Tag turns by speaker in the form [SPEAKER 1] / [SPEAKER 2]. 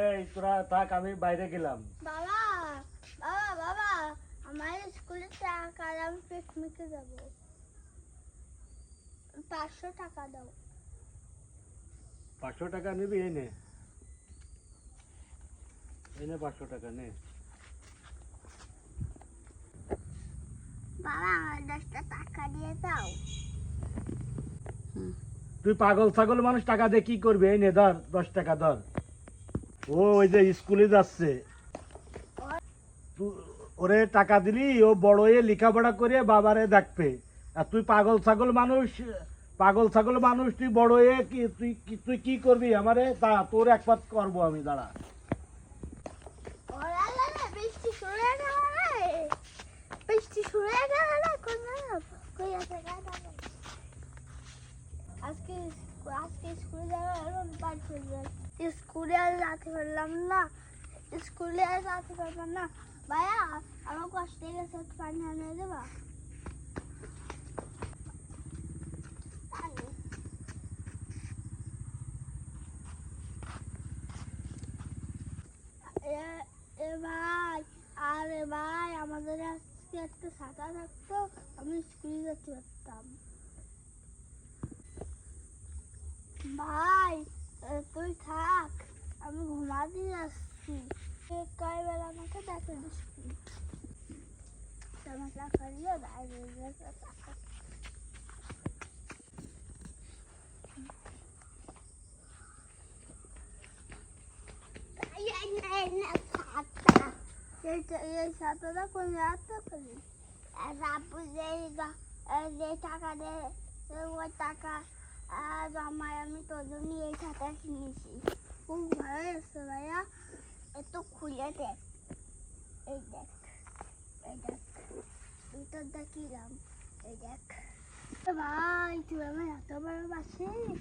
[SPEAKER 1] এই তোরা থাক আমি বাইরে গেলাম।
[SPEAKER 2] বাবা বাবা বাবা আমার স্কুলে টাকা পিকনিকে যাব। পাঁচশো টাকা দাও।
[SPEAKER 1] পাঁচশো টাকা নিবি পাঁচশো টাকা নে।
[SPEAKER 2] বাবা আমার দশটা টাকা দিয়ে দাও।
[SPEAKER 1] তুই পাগল ছাগল মানুষ টাকা দিয়ে কি করবি? এই নে ধর দশ টাকা ধর। ও, ওই যে স্কুলে যাচ্ছে। ওরে টাকা দিলি, ও বড় হয়ে লেখাপড়া করে বাবারে দেখবে। আর তুই পাগল ছাগল মানুষ, পাগল ছাগল মানুষ, তুই বড় হয়ে কি তুই তুই কি করবি? আমারে তা তোর একপাত করব আমি, দাঁড়া।
[SPEAKER 2] আজকে স্কুলে যাওয়ার এখন পাঁচ বছর স্কুলে আর যেতে পারলাম না স্কুলে আর যেতে পারলাম না ভাইয়া আমার কষ্টে গেছে একটু পানি আনে দেবা এ- এ ভাই আরে ভাই আমাদের আজকে একটা ছাতা থাকতো ভাই তুই থাক আমি ঘুমাতে যাচ্ছি। এ, কয় আমাকে দেখে টাকা করিও টাকা করি যে টাকা দে ওই টাকা আহ, আমার আমি তোর জন্য এই খাতা কিনেছি। খুব ভালো লাগছে ভাইয়া। একটু খুলে দেখ। এই দেখ। এই দেখ। ভিতর দেখিলাম। এই দেখ। ভাই তুই আমার এত বড় বাসিস